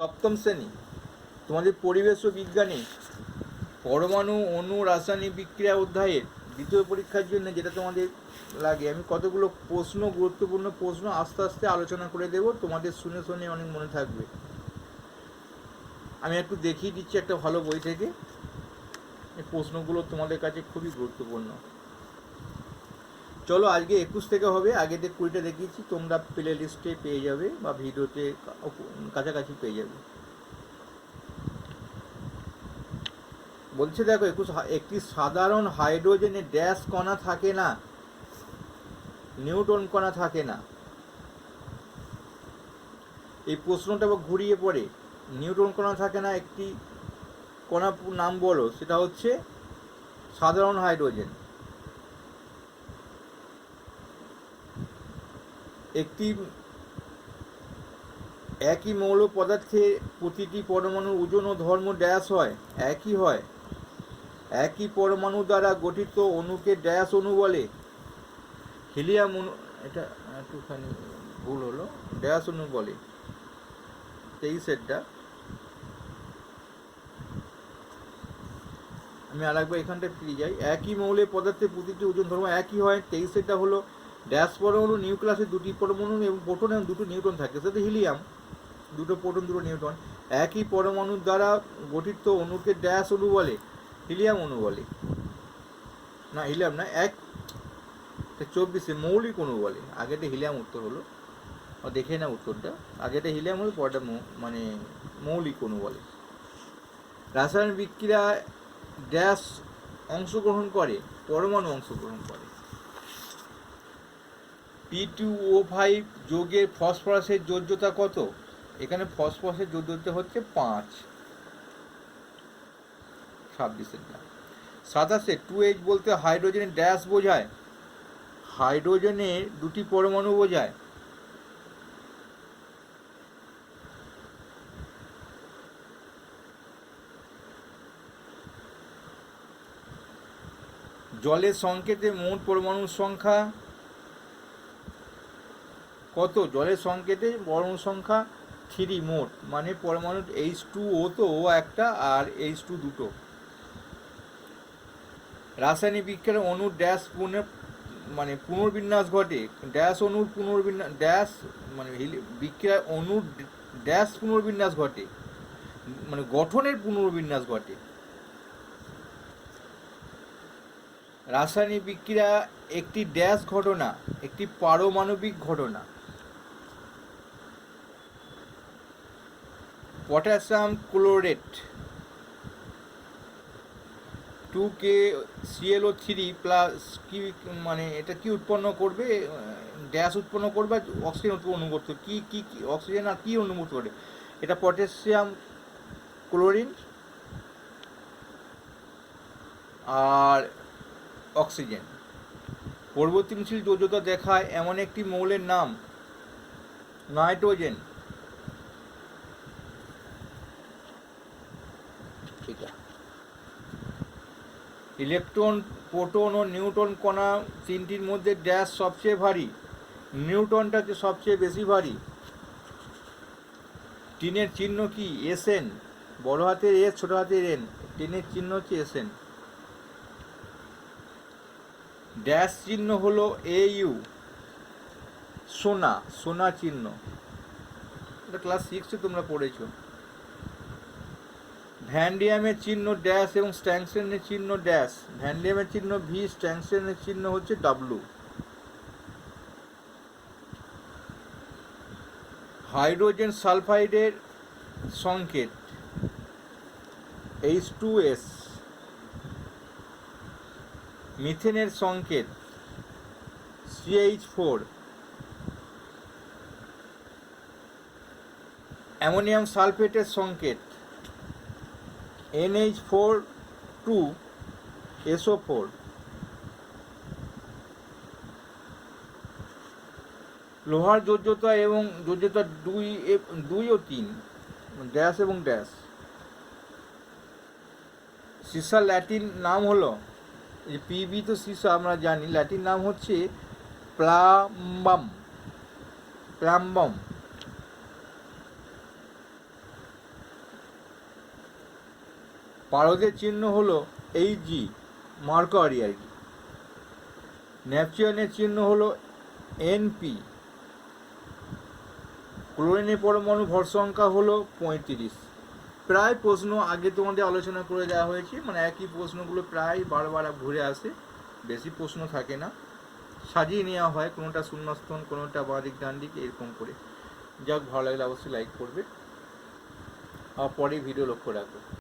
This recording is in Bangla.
সপ্তম শ্রেণি। তোমাদের পরিবেশ ও বিজ্ঞানে পরমাণু, অণু, রাসায়নিক বিক্রিয়া অধ্যায়ের দ্বিতীয় পরীক্ষার জন্য যেটা তোমাদের লাগে, আমি কতগুলো প্রশ্ন, গুরুত্বপূর্ণ প্রশ্ন আস্তে আস্তে আলোচনা করে দেব, তোমাদের শুনে শুনে অনেক মনে থাকবে। আমি একটু দেখিয়ে দিচ্ছি একটা ভালো বই থেকে। এই প্রশ্নগুলো তোমাদের কাছে খুবই গুরুত্বপূর্ণ। চলো আজকে একুশ থেকে হবে আগে যে কুড়িটা দেখিয়েছি, তোমরা প্লে লিস্টে পেয়ে যাবে বা ভিডিওতে কাছাকাছি পেয়ে যাবে। বলছে দেখো, একুশ একটি সাধারণ হাইড্রোজেনে ড্যাশ কণা থাকে না নিউটন কণা থাকে না। এই প্রশ্নটা ঘুরিয়ে পড়ে নিউটন কণা থাকে না, একটি কণা নাম বলো, সেটা হচ্ছে সাধারণ হাইড্রোজেন। একটি একই মৌল পদার্থে প্রতিটি পরমাণুর ওজন ও ধর্ম ড্যাশ হয়, একই হয়। একই পরমাণু দ্বারা গঠিত অণুকে ড্যাশ অণু বলে। হিলিয়াম অণু, এটা একটুখানি ভুল হলো, ড্যাশ অণু বলে। তেইশেরটা আমি আরেকবার এখানটা ফিরে যাই। একই মৌলের পদার্থের প্রতিটি ওজন ধর্ম একই হয় তেইশেরটা হলো ড্যাশ পরমাণু নিউক্লিয়াসে দুটি পরমাণু এবং প্রোটন এবং দুটো নিউটন থাকে। সেটা হিলিয়াম। দুটো প্রোটন, দুটো নিউটন একই পরমাণুর দ্বারা গঠিত অণুকে ড্যাশ অণু বলে, হিলিয়াম অণু বলে। না, হিলিয়াম না, এক চব্বিশে মৌলিক অণু বলে। আগেটা হিলিয়াম উত্তর হলো। দেখে না উত্তরটা। আগেটা হিলিয়াম হলো পরটা মানে মৌলিক অণু বলে। রাসায়নিক বিক্রিয়া ড্যাশ অংশগ্রহণ করে, পরমাণু অংশগ্রহণ করে। পি টু ও ফাইভ যোগের ফসফরাসের যোজ্যতা কত? এখানে ফসফরাসের যোজ্যতা হচ্ছে পাঁচ। ছাব্বিশেরটা সাতাশে টু এইচ বলতে হাইড্রোজেনের ড্যাশ বোঝায়। হাইড্রোজেনের দুটি পরমাণু বোঝায়। জলের সংকেতে মোট পরমাণুর সংখ্যা কত? জলের সংকেতে পরমাণু সংখ্যা থ্রি মোট মানে পরমাণু এইচ টু ও তো ও একটা আর এইচ টু দুটো। রাসায়নিক বিক্রিয়ার অণুর ড্যাশ পুনঃ মানে পুনর্বিন্যাস ঘটে। ড্যাশ অণুর পুনর্বিন্যাস ড্যাশ মানে বিক্রিয়ার অণুর ড্যাশ পুনর্বিন্যাস ঘটে। মানে গঠনের পুনর্বিন্যাস ঘটে। রাসায়নিক বিক্রিয়া একটি ড্যাশ ঘটনা, একটি পারমাণবিক ঘটনা। Potassium chlorate two K C L O three plus কি মানে এটা কি উৎপন্ন করবে? গ্যাস উৎপন্ন করবে অক্সিজেন উৎপন্ন করতে কি কি কি অক্সিজেন আর কি অনুভূত করে এটা পটাশিয়াম ক্লোরিন আর অক্সিজেন পরিবর্তনশীল যোজ্যতা দেখায় এমন একটি মৌলের নাম, নাইট্রোজেন। এটা ইলেকট্রন, প্রোটন ও নিউটন কণা তিনটির মধ্যে ড্যাশ সবচেয়ে ভারী নিউটনটা হচ্ছে সবচেয়ে বেশি ভারী। টিনের চিহ্ন কি? এসএন বড় হাতের এস ছোট হাতের এন টিনের চিহ্ন হচ্ছে এসএন ড্যাশ চিহ্ন হলো এ ইউ সোনা সোনা চিহ্ন। এটা ক্লাস সিক্সে তোমরা পড়েছো। ভ্যান্ডিয়ামের চিহ্ন ড্যাশ এবং স্ট্যাংশনের চিহ্ন ড্যাশ। ভ্যান্ডিয়ামের চিহ্ন ভি স্ট্যাংশনের চিহ্ন হচ্ছে ডাব্লু হাইড্রোজেন সালফাইডের সংকেত এইচ টু এস মিথেনের সংকেত সিএইচ ফোর অ্যামোনিয়াম সালফেটের সংকেত। N H four two S O four লোহার যোজ্যতা এবং যোজ্যতা দুই দুই ও তিন, ড্যাশ এবং ড্যাশ। সিসার ল্যাটিন নাম হলো, এই পিবি তো সিসা, আমরা জানি। ল্যাটিন নাম হচ্ছে প্লাম্বাম। প্লাম্বাম। পারদের চিহ্ন হলো এই জি মার্কারি আর কি ন্যাপচিয়ানের চিহ্ন হলো এনপি ক্লোরিনের পরমাণু ভর সংখ্যা হলো পঁয়ত্রিশ। প্রায় প্রশ্ন আগে তোমাদের আলোচনা করে দেওয়া হয়েছে মানে একই প্রশ্নগুলো প্রায় বারবার ঘুরে আসে, বেশি প্রশ্ন থাকে না। সাজিয়ে নেওয়া হয়, কোনোটা শূন্যস্থান, কোনোটা বাঁদিক ডান দিক এরকম করে। যাক, ভালো লাগলে অবশ্যই লাইক করবে। আর পরে ভিডিও লক্ষ্য রাখো।